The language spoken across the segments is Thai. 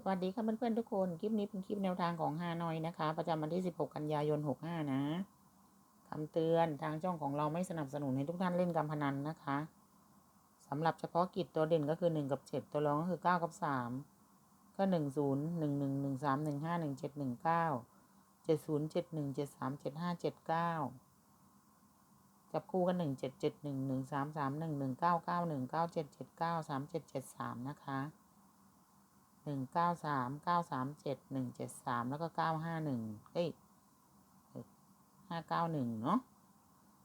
สวัสดีค่ะเพื่อนๆทุกคน คลิปนี้เป็นคลิปแนวทางของฮานอยนะคะ ประจำวันที่ 16 กันยายน 65 นะคำเตือนทางช่องของเราไม่สนับสนุนให้ทุกท่านเล่นการพนันนะคะสำหรับเฉพาะกิจตัวเด่นก็คือ 1 กับ 7 ตัวรองก็คือ 9 กับ 3 ก็ 1 0 1 1 1 3 1 5 1 7 1 9 7 0 7 1 7 3 7 5 7 9 จับคู่กัน 1 7 7 1 1 3 3 1 1 9 9 1 9 7 7 9 3 7 7 3 นะคะ หนึ่งเก้าสามเก้าสามเจ็ดหนึ่งเจ็ดสามแล้วก็เก้าห้าหนึ่งเอ้ยห้าเก้าหนึ่งเนาะ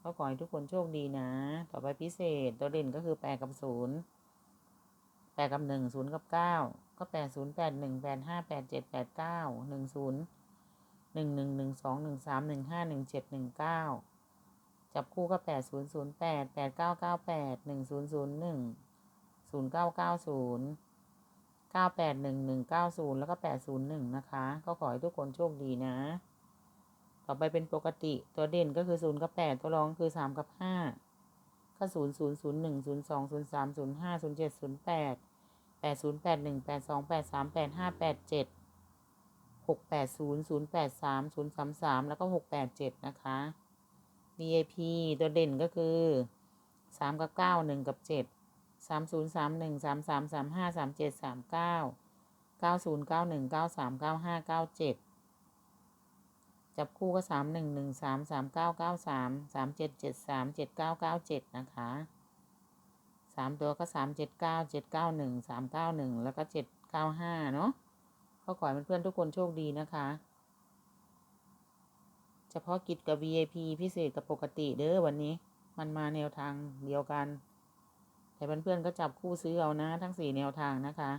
ก็ขอให้ทุกคนโชคดีนะ ต่อไปพิเศษตัวเด่นก็คือแปดกับศูนย์แปดกับหนึ่งศูนย์กับเก้าก็แปดศูนย์แปดหนึ่งแปดห้าแปดเจ็ดแปดเก้าหนึ่งศูนย์หนึ่งหนึ่งหนึ่งสองหนึ่งสามหนึ่งห้าหนึ่งเจ็ดหนึ่งเก้าจับคู่ก็แปดศูนย์ศูนย์แปดแปดเก้าเก้าแปดหนึ่งศูนย์ศูนย์หนึ่งศูนย์เก้าเก้าศูนย์ เก้าแปดหนึ่งหนึ่งเก้าศูนย์แล้วก็แปดศูนย์หนึ่งนะคะ ก็ขอให้ทุกคนโชคดีนะ ต่อไปเป็นปกติตัวเด่นก็คือศูนย์กับแปดตัวรองคือสามกับห้าก็ศูนย์ศูนย์ศูนย์หนึ่งศูนย์สองศูนย์สามศูนย์ห้าศูนย์เจ็ดศูนย์แปดแปดศูนย์แปดหนึ่งแปดสองแปดสามแปดห้าแปดเจ็ดหกแปดศูนย์ศูนย์แปดสามศูนย์สามสามแล้วก็หกแปดเจ็ดนะคะ VIP ตัวเด่นก็คือสามกับเก้าหนึ่งกับเจ็ด สามศูนย์สามหนึ่งสามสามสามห้าสามเจ็ดสามเก้าเก้าศูนย์เก้าหนึ่งเก้าสามเก้าห้าเก้าเจ็ดจับคู่ก็สามหนึ่งหนึ่งสามสามเก้าเก้าสามสามเจ็ดเจ็ดสามเจ็ดเก้าเก้าเจ็ดนะคะสามตัวก็สามเจ็ดเก้าเจ็ดเก้าหนึ่งสามเก้าหนึ่งแล้วก็เจ็ดเก้าห้าเนาะก็ขอให้เพื่อนๆทุกคนโชคดีนะคะ เฉพาะกิจกับ VIP พิเศษกับปกติเด้อวันนี้ มันมาแนวทางเดียวกัน แต่เพื่อนๆก็จับคู่ซื้อเอานะ ทั้งสี่แนวทางนะคะ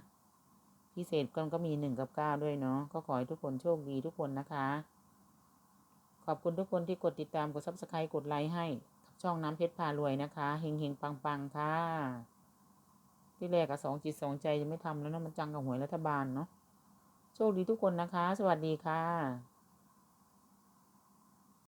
พิเศษก็ก็มีหนึ่งกับเก้าด้วยเนาะก็ขอให้ทุกคนโชคดีทุกคนนะคะ ขอบคุณทุกคนที่กดติดตามกดซับสไครต์กดไลค์ให้ช่องน้ำเพชรพารวยนะคะเฮงเฮงปังปังค่ะ ที่แรกอะสองจิตสองใจจะไม่ทำแล้วนะมันจังกับหวยรัฐบาลเนาะโชคดีทุกคนนะคะ สวัสดีค่ะ